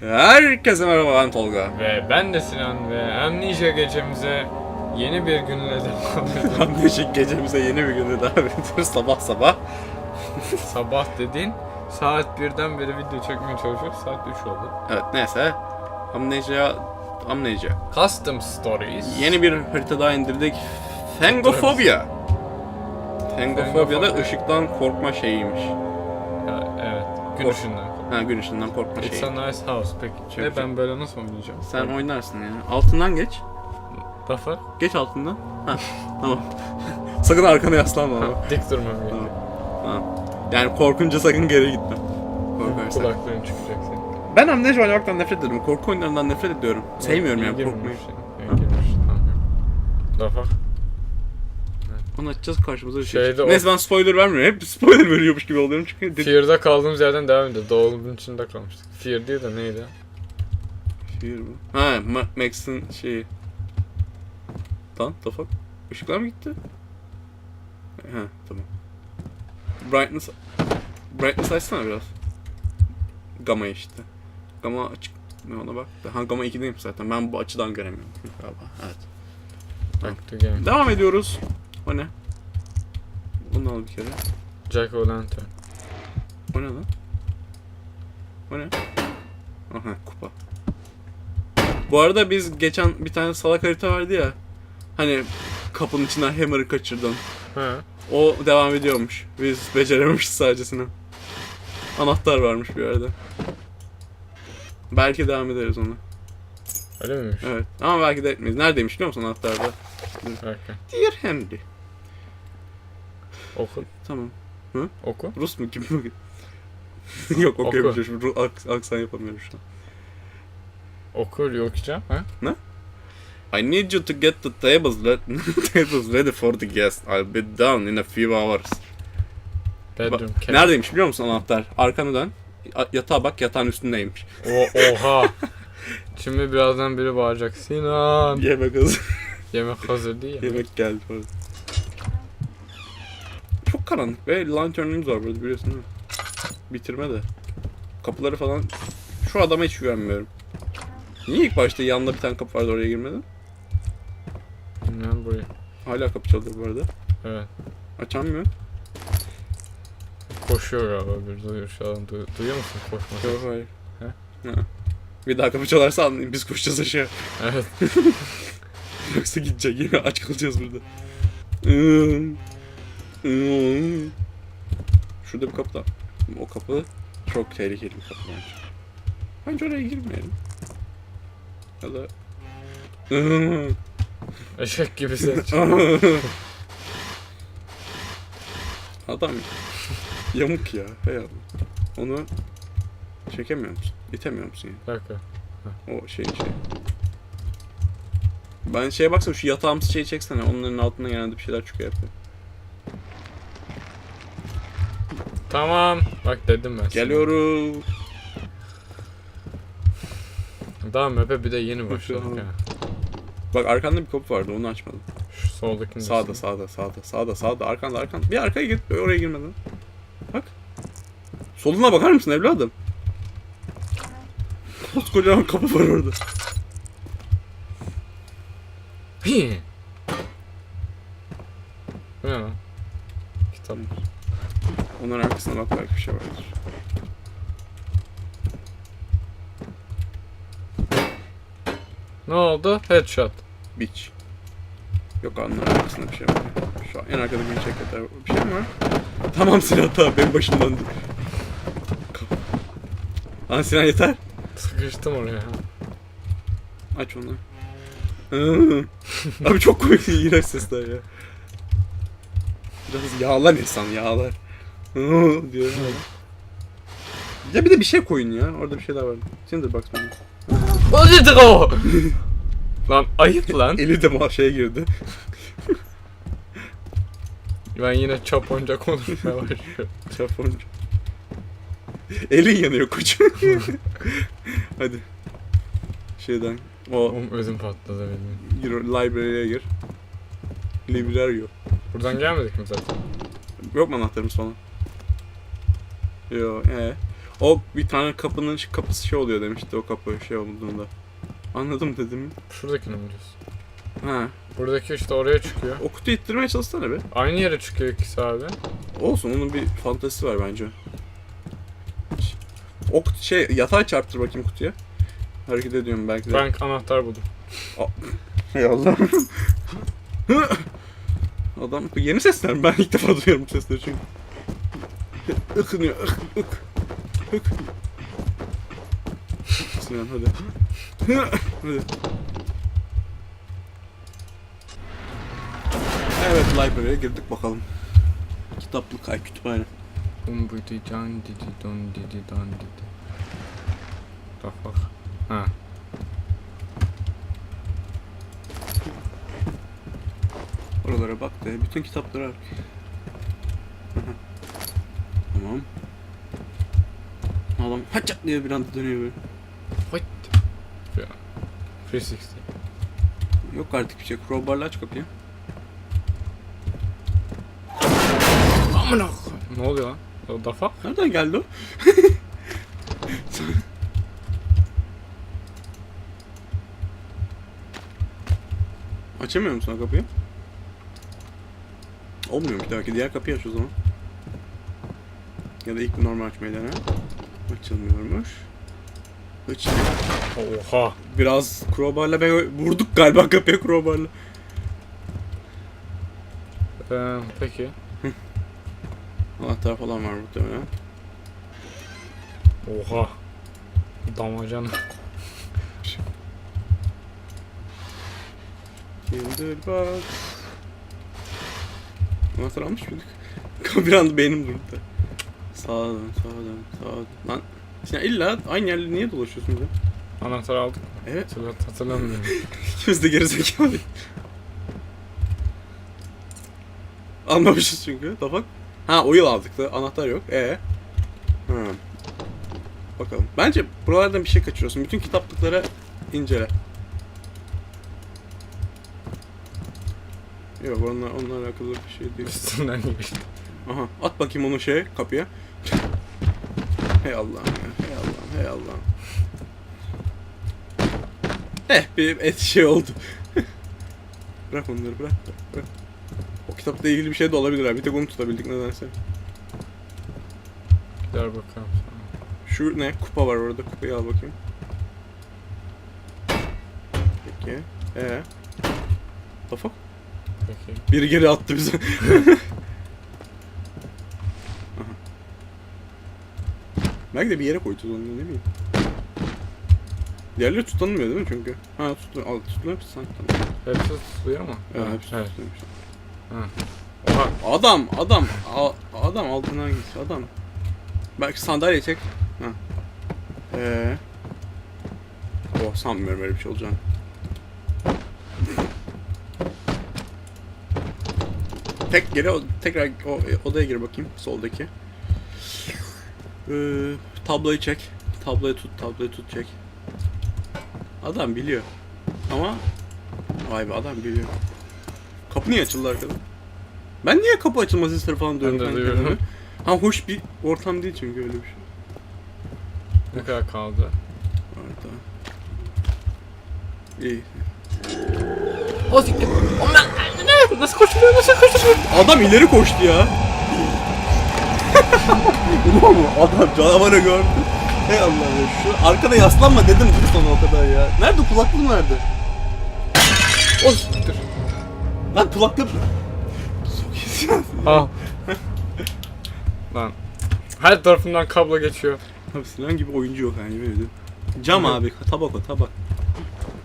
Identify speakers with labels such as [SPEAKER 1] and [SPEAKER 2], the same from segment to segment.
[SPEAKER 1] Herkese merhaba ben Tolga.
[SPEAKER 2] Ve ben de Sinan ve Amnesia gecemize yeni bir günle devam ediyoruz.
[SPEAKER 1] Anlaşık gecemize yeni bir günde daha ediyoruz sabah sabah.
[SPEAKER 2] Sabah dediğin saat birden beri video çekmeye çalışıyoruz. Saat 3 oldu.
[SPEAKER 1] Evet neyse. Amnesia, Amnesia.
[SPEAKER 2] Custom Stories.
[SPEAKER 1] Yeni bir harita daha indirdik. Fengofobia. Fengofobia da ışıktan korkma şeyiymiş.
[SPEAKER 2] Gün ışığından.
[SPEAKER 1] Ha gün ışığından korkma
[SPEAKER 2] It's
[SPEAKER 1] şeyi.
[SPEAKER 2] a nice house. Peki.
[SPEAKER 1] Çok
[SPEAKER 2] Ve ben böyle nasıl oynayacağım?
[SPEAKER 1] Sen oynarsın yani. Altından geç.
[SPEAKER 2] Rafa.
[SPEAKER 1] Geç altından. Ha tamam. sakın arkana yaslanma ama.
[SPEAKER 2] Dik durmam gerekiyor.
[SPEAKER 1] Ha. Yani korkunca sakın geri gitme. Korkarsan.
[SPEAKER 2] Kulakların çıkacak senin.
[SPEAKER 1] Ben Amnesia oynamaktan nefret ediyorum. Korku oyunlarından nefret ediyorum. Sevmiyorum yani korkmayı.
[SPEAKER 2] Tamam. Rafa.
[SPEAKER 1] Onu açacağız karşımıza bir şey.
[SPEAKER 2] Şeyde
[SPEAKER 1] çıkacak.
[SPEAKER 2] o-
[SPEAKER 1] Neyse ben spoiler vermiyorum. Hep spoiler veriyormuş gibi oluyorum çünkü. Dedi...
[SPEAKER 2] Fear'da kaldığımız yerden devam ediyor. Dolabın içinde kalmıştık. Fear değil de neydi?
[SPEAKER 1] Fear bu. Ha Ma- Max'in şeyi. Lan the fuck? Işıklar mı gitti? Ha tamam. Brightness Brightness açsana biraz. Gamma işte. Gamma açık mı ona bak. Ha Gamma 2'deyim zaten. Ben bu açıdan göremiyorum galiba. Evet.
[SPEAKER 2] Back to game.
[SPEAKER 1] Devam ediyoruz. O ne? Bunu al bir kere.
[SPEAKER 2] Jack O'Lantern.
[SPEAKER 1] O ne lan? O ne? Aha kupa. Bu arada biz geçen bir tane salak harita vardı ya. Hani kapının içinden Hammer'ı kaçırdın.
[SPEAKER 2] Ha.
[SPEAKER 1] O devam ediyormuş. Biz becerememişiz sadecesini. Anahtar varmış bir yerde. Belki devam ederiz onu.
[SPEAKER 2] Öyle miymiş?
[SPEAKER 1] Evet. Ama belki de etmeyiz. Neredeymiş biliyor musun anahtarda? Dear Henry.
[SPEAKER 2] Oku.
[SPEAKER 1] Tamam.
[SPEAKER 2] Oku.
[SPEAKER 1] Rus mu kim? Yok
[SPEAKER 2] Oku.
[SPEAKER 1] okuyamıyorum. Ru- aks- aksan yapamıyorum şu an.
[SPEAKER 2] Oku okuyacağım. Ha?
[SPEAKER 1] I need you to get the tables, re- tables ready for the guests. I'll be done in a few hours.
[SPEAKER 2] Bedroom.
[SPEAKER 1] Ba-. Neredeymiş biliyor musun anahtar? Arkanı dön. Yatağa bak yatağın üstündeymiş.
[SPEAKER 2] O, oha. Şimdi birazdan biri bağıracak. Sinan.
[SPEAKER 1] Yemek hazır.
[SPEAKER 2] Yemek hazır değil ya.
[SPEAKER 1] Yemek geldi falan. Çok karanlık ve lanternimiz var burada biliyorsun değil mi? Bitirme de. Kapıları falan... Şu adama hiç güvenmiyorum. Niye ilk başta yanında bir tane kapı vardı oraya girmedin?
[SPEAKER 2] Bilmem burayı.
[SPEAKER 1] Hala kapı çalıyor bu arada.
[SPEAKER 2] Evet.
[SPEAKER 1] Açamıyor.
[SPEAKER 2] Koşuyor galiba bir duyuyor şu an. Du- duyuyor musun koşması?
[SPEAKER 1] Yok hayır.
[SPEAKER 2] He?
[SPEAKER 1] Ha. Bir daha kapı çalarsa anlayın biz koşacağız aşağı.
[SPEAKER 2] Evet.
[SPEAKER 1] Yoksa gidecek yine aç kalacağız burada. Şurada bir kapı da. O kapı çok tehlikeli bir kapı bence. Bence oraya girmeyelim. Ya da...
[SPEAKER 2] Eşek gibi ses.
[SPEAKER 1] Adam yamuk ya. Hey Allah. Onu çekemiyor musun? İtemiyor musun
[SPEAKER 2] Bir dakika.
[SPEAKER 1] yani? O şey şey. Ben şeye baksana şu yatağımsı şeyi çeksene. Onların altından genelde bir şeyler çıkıyor yapıyor.
[SPEAKER 2] Tamam. Bak dedim ben.
[SPEAKER 1] Geliyoruz.
[SPEAKER 2] Daha map'e bir de yeni başladık ya.
[SPEAKER 1] Bak arkanda bir kapı vardı onu açmadım.
[SPEAKER 2] Şu soldakini de
[SPEAKER 1] Sağda sağda sağda sağda sağda arkanda arkanda. Bir arkaya git oraya girmeden. Bak. Soluna bakar mısın evladım? Koskocaman kapı var orada.
[SPEAKER 2] Hi. Bu ne lan? Kitap.
[SPEAKER 1] Onların arkasına bak belki bir şey vardır.
[SPEAKER 2] Ne oldu? Headshot.
[SPEAKER 1] Beach. Yok onların arkasında bir şey var. Şu an en arkada bir çek yeter. Bir şey mi var? Tamam Sinan tamam benim başım döndü. Lan Sinan yeter.
[SPEAKER 2] Sıkıştım oraya.
[SPEAKER 1] Aç onu. Abi çok komik iğrenç sesler ya. Biraz yağlar insan yağlar. Diyor. Ya bir de bir şey koyun ya. Orada bir şeyler var. Şimdi bak bana.
[SPEAKER 2] O nedir o? lan ayıp lan.
[SPEAKER 1] Eli de ma- şeye girdi.
[SPEAKER 2] Ben yine çaponca konuşmaya başlıyorum.
[SPEAKER 1] Japonca. Elin yanıyor koçum. Hadi. Şeyden. O
[SPEAKER 2] Oğlum ödüm patladı benim.
[SPEAKER 1] gir, library'e gir. Librario.
[SPEAKER 2] Buradan gelmedik mi zaten?
[SPEAKER 1] Yok mu anahtarımız falan? Yo, ee. O bir tane kapının ş- kapısı şey oluyor demişti o kapı şey olduğunda. Anladım dedim.
[SPEAKER 2] Şuradakini mi diyorsun?
[SPEAKER 1] Ha.
[SPEAKER 2] Buradaki işte oraya çıkıyor.
[SPEAKER 1] O kutuyu ittirmeye çalışsana be.
[SPEAKER 2] Aynı yere çıkıyor ikisi abi.
[SPEAKER 1] Olsun onun bir fantezisi var bence. O kutu- şey yatay çarptır bakayım kutuya. Hareket ediyorum belki de.
[SPEAKER 2] Ben anahtar buldum.
[SPEAKER 1] Hay Allah. Adam bu yeni sesler mi? Ben ilk defa duyuyorum bu sesleri çünkü. Ikınıyor. ık ık ık. Sinan hadi. hadi. Evet library'e girdik bakalım. Kitaplık ay kütüphane.
[SPEAKER 2] Bum bidi can didi don didi don didi. The fuck? Ha.
[SPEAKER 1] Oralara bak da bütün kitapları al. Tamam. Adam haçak diye bir anda dönüyor böyle.
[SPEAKER 2] What? Ya. 360.
[SPEAKER 1] Yok artık bir şey. Crowbar'la aç kapıyı.
[SPEAKER 2] Amına. Ne oluyor lan? O fuck?
[SPEAKER 1] Nereden geldi o? Açamıyor musun o kapıyı? Olmuyor bir dahaki diğer kapıyı aç o zaman. Ya da ilk bir normal açmayı dene. Açılmıyormuş. Açılıyor.
[SPEAKER 2] Oha.
[SPEAKER 1] Biraz crowbarla be vurduk galiba kapıya crowbarla.
[SPEAKER 2] Ee, peki.
[SPEAKER 1] Anahtar falan var muhtemelen.
[SPEAKER 2] Oha. Damacana.
[SPEAKER 1] Kinder bak. Anahtar almış mıydık? bir anda beynim durdu. Sağa dön, sağa dön, sağa dön. Lan sen illa aynı yerle niye dolaşıyorsun burada?
[SPEAKER 2] Anahtar aldık.
[SPEAKER 1] Evet.
[SPEAKER 2] Hatırlat, hatırlamıyorum.
[SPEAKER 1] İkimiz de gerizekalı. Anlamışız çünkü. Tabak. Ha o yıl aldık da anahtar yok. E. Ha. Bakalım. Bence buralardan bir şey kaçırıyorsun. Bütün kitaplıklara incele. Yok onlar onunla alakalı bir şey değil.
[SPEAKER 2] Üstünden geçti.
[SPEAKER 1] Aha at bakayım onu şeye kapıya. hey Allah'ım ya. Hey Allah'ım. Hey Allah'ım. Eh bir et şey oldu. bırak onları bırak, bırak bırak. O kitapla ilgili bir şey de olabilir abi. Bir tek onu tutabildik nedense.
[SPEAKER 2] Gider bakalım sana.
[SPEAKER 1] Şu ne? Kupa var orada. Kupayı al bakayım. Peki. Ee. The fuck?
[SPEAKER 2] Peki.
[SPEAKER 1] Biri geri attı bize. Aha. Belki de bir yere koyacağız onu ne bileyim. Diğerleri tutanmıyor değil mi çünkü? Ha tutuluyor. Al tutuluyor sanki. Tamam.
[SPEAKER 2] Hepsi tutuluyor mu?
[SPEAKER 1] Evet,
[SPEAKER 2] Ha,
[SPEAKER 1] hepsi
[SPEAKER 2] evet.
[SPEAKER 1] tutuluyormuş.
[SPEAKER 2] Oha.
[SPEAKER 1] Adam, adam, a- adam altına git, adam. Belki sandalye çek. Ha. Ee. Oh sanmıyorum öyle bir şey olacağını. Tek geri o- tekrar o odaya gir bakayım soldaki. Ee, tabloyu çek. Tabloyu tut, tabloyu tut çek. Adam biliyor. Ama vay be adam biliyor. Kapı niye açıldı arkada? Ben niye kapı açılma sesleri falan duyuyorum?
[SPEAKER 2] Ben de duyuyorum.
[SPEAKER 1] Ha hoş bir ortam değil çünkü öyle bir şey.
[SPEAKER 2] Ne kadar kaldı?
[SPEAKER 1] Orada. İyi.
[SPEAKER 2] O siktir. O ne? Nasıl koşuyor? Nasıl koşuyor?
[SPEAKER 1] Adam ileri koştu ya. Ulan mu? Adam canavarı gördü. Hey Allah ya şu arkada yaslanma dedim mi sana o kadar ya? Nerede kulaklığın nerede?
[SPEAKER 2] O siktir.
[SPEAKER 1] Lan iyisin.
[SPEAKER 2] Ah. Lan. Her tarafından kablo geçiyor.
[SPEAKER 1] Abi Sinan gibi oyuncu yok yani böyle. Cam
[SPEAKER 2] Evet.
[SPEAKER 1] abi tabak o tabak.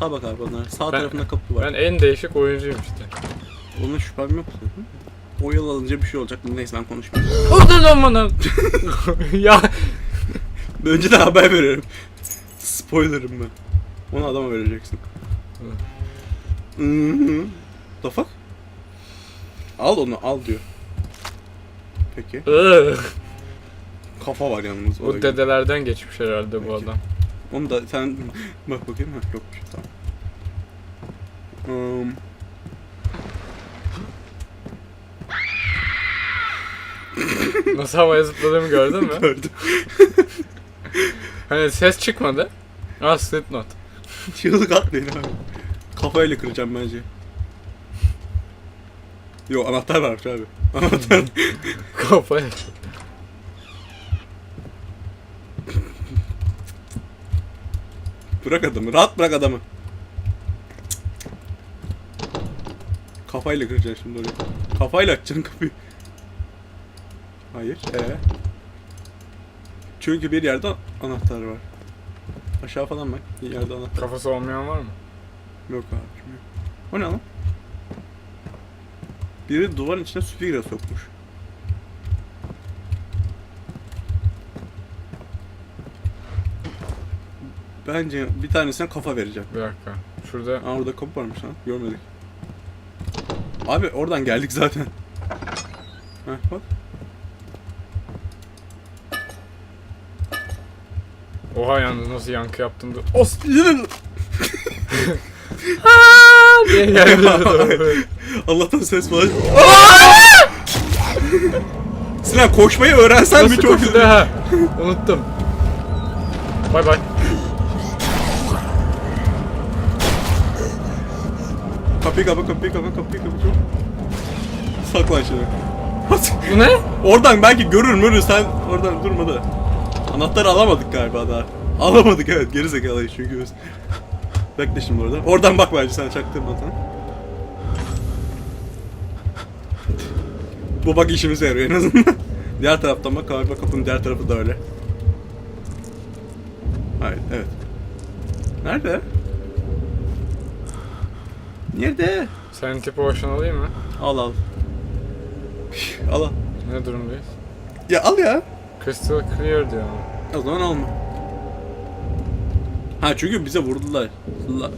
[SPEAKER 1] Tabak abi onlar. Sağ
[SPEAKER 2] Ben-
[SPEAKER 1] tarafında kapı var.
[SPEAKER 2] Ben en değişik oyuncuyum işte.
[SPEAKER 1] Ona şüphem yok. O yıl alınca bir şey olacak. Neyse ben konuşmayayım.
[SPEAKER 2] O da zamanın. ya.
[SPEAKER 1] Önceden haber veririm. Spoilerım ben. Onu adama vereceksin. The fuck? Al onu al diyor. Peki. Kafa var yalnız. o
[SPEAKER 2] Bu dedelerden geçmiş herhalde bu
[SPEAKER 1] Peki.
[SPEAKER 2] adam.
[SPEAKER 1] Onu da sen bak bakayım. Ha, yokmuş tamam. Um,
[SPEAKER 2] Nasıl havaya zıpladığımı gördün mü?
[SPEAKER 1] gördüm.
[SPEAKER 2] hani ses çıkmadı. Aa Slipknot.
[SPEAKER 1] Çığlık atmayın abi. Kafayla kıracağım bence. Yo anahtar varmış abi. Anahtar.
[SPEAKER 2] Kafaya.
[SPEAKER 1] bırak adamı. Rahat bırak adamı. Kafayla kıracaksın şimdi oraya. Kafayla açacaksın kapıyı. Hayır. Ee. Çünkü bir yerde anahtar var. Aşağı falan bak. Bir yerde anahtar.
[SPEAKER 2] Kafası olmayan var mı?
[SPEAKER 1] Yok abi. Yok. O ne lan? Biri duvarın içine süpürge sokmuş. Bence bir tanesine kafa vereceğim.
[SPEAKER 2] Bir dakika. Şurada
[SPEAKER 1] Aa orada kapı varmış lan. Görmedik. Abi oradan geldik zaten. Heh bak.
[SPEAKER 2] Oha yalnız nasıl yankı yaptım da
[SPEAKER 1] Os
[SPEAKER 2] diye geldi.
[SPEAKER 1] Allah'tan ses var. Sinan koşmayı öğrensen mi
[SPEAKER 2] Nasıl
[SPEAKER 1] çok
[SPEAKER 2] koştu ha? Unuttum. Bay bay.
[SPEAKER 1] Kapıyı kapa kapıyı kapa kapıyı kapa çok. Saklan şimdi.
[SPEAKER 2] Bu ne?
[SPEAKER 1] oradan belki görür mürür sen oradan durma da. Anahtarı alamadık galiba daha. Alamadık evet geri zekalıyız çünkü biz. Bekle şimdi orada. Oradan bak bence sen çaktırmadan. Bu bak işimize yarıyor en azından. diğer taraftan bak galiba kapının diğer tarafı da öyle. Hayır evet. Nerede? Nerede?
[SPEAKER 2] Senin tipi hoşuna alayım mı?
[SPEAKER 1] Al al. al al.
[SPEAKER 2] Ne durumdayız?
[SPEAKER 1] Ya al ya.
[SPEAKER 2] Crystal clear diyor.
[SPEAKER 1] O zaman alma. Ha çünkü bize vurdular. La,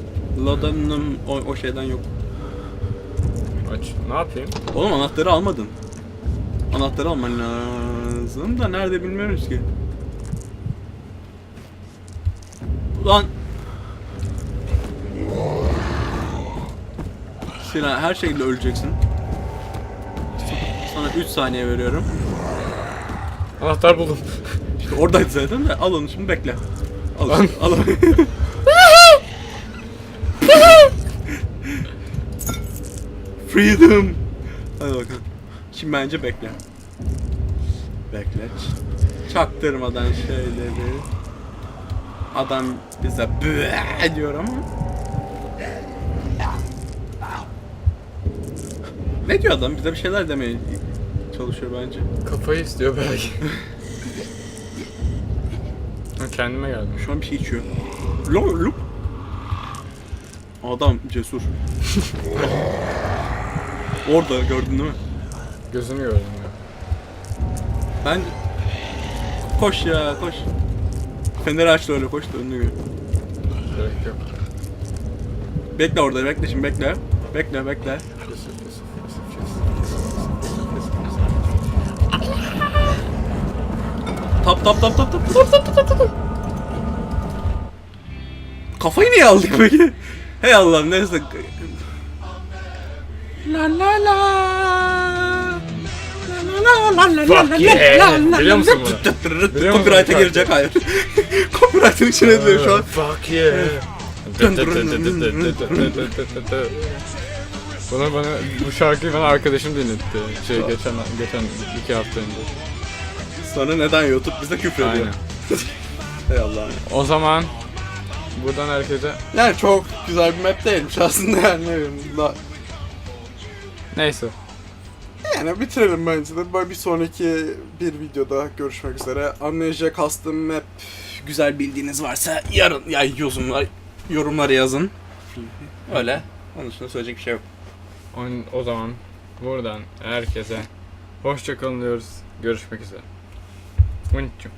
[SPEAKER 1] Ladan'ın o, o şeyden yok.
[SPEAKER 2] Aç. Ne yapayım?
[SPEAKER 1] Oğlum anahtarı almadın. Anahtarı alman lazım da nerede bilmiyoruz ki. Ulan. Sinan her şekilde öleceksin. Sana 3 saniye veriyorum.
[SPEAKER 2] Anahtar buldum.
[SPEAKER 1] İşte oradaydı zaten de al onu şimdi bekle. Al
[SPEAKER 2] Lan.
[SPEAKER 1] al. Freedom. Hadi bakalım. Şimdi bence bekle. Bekle. Ç- Çaktırmadan şeyleri. Adam bize bıı diyor ama. Ne diyor adam? Bize bir şeyler demeye çalışıyor bence.
[SPEAKER 2] Kafayı istiyor belki. Ha, Kendime geldim.
[SPEAKER 1] Şu an bir şey içiyor. Lo, lo. Adam cesur. Orada gördün değil mi?
[SPEAKER 2] Gözünü gördüm ya.
[SPEAKER 1] Ben... Koş ya koş. Feneri aç da öyle koş da önünü gör.
[SPEAKER 2] Gerek yok.
[SPEAKER 1] Bekle orada bekle şimdi bekle. Bekle bekle. Tap tap tap tap tap tap tap tap tap tap. Kafayı niye aldık peki? Hey Allah'ım neyse. La la la.
[SPEAKER 2] Fuck yeah. Biliyor musun bunu? Biliyor musun
[SPEAKER 1] girecek hayır. Copyright'ın içine diyor şu an.
[SPEAKER 2] Fuck yeah. Bana bana bu şarkıyı bana arkadaşım dinletti. Şey geçen geçen iki hafta önce.
[SPEAKER 1] Sana neden YouTube bize küfür ediyor?
[SPEAKER 2] Aynen.
[SPEAKER 1] Hey Allah'ım.
[SPEAKER 2] O zaman buradan herkese
[SPEAKER 1] Yani çok güzel bir map değilmiş aslında yani ne bileyim. la-
[SPEAKER 2] neyse.
[SPEAKER 1] Yani bitirelim bence de. Böyle bir sonraki bir videoda görüşmek üzere. Amnesia Custom Map güzel bildiğiniz varsa yarın ya yorumlar yorumlara yazın. Öyle. Onun dışında söyleyecek bir şey yok.
[SPEAKER 2] O, o zaman buradan herkese hoşça kalın diyoruz. Görüşmek üzere. Winter.